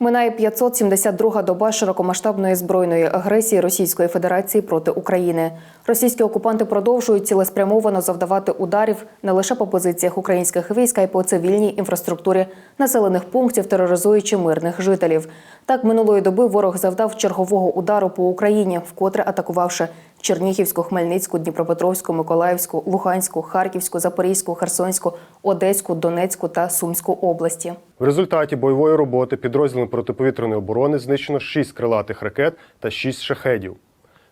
Минає 572-га доба широкомасштабної збройної агресії Російської Федерації проти України. Російські окупанти продовжують цілеспрямовано завдавати ударів не лише по позиціях українських військ, а й по цивільній інфраструктурі населених пунктів, тероризуючи мирних жителів. Так минулої доби ворог завдав чергового удару по Україні, вкотре атакувавши Чернігівську, Хмельницьку, Дніпропетровську, Миколаївську, Луганську, Харківську, Запорізьку, Херсонську, Одеську, Донецьку та Сумську області. В результаті бойової роботи підрозділом протиповітряної оборони знищено 6 крилатих ракет та 6 шахедів.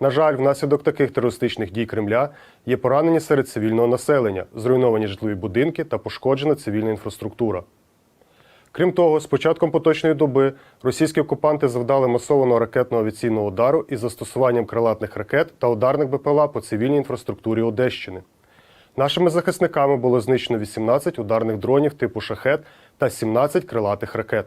На жаль, внаслідок таких терористичних дій Кремля є поранені серед цивільного населення, зруйновані житлові будинки та пошкоджена цивільна інфраструктура. Крім того, з початком поточної доби російські окупанти завдали масованого ракетного авіаційного удару із застосуванням крилатних ракет та ударних БПЛА по цивільній інфраструктурі Одещини. Нашими захисниками було знищено 18 ударних дронів типу шахет та 17 крилатих ракет.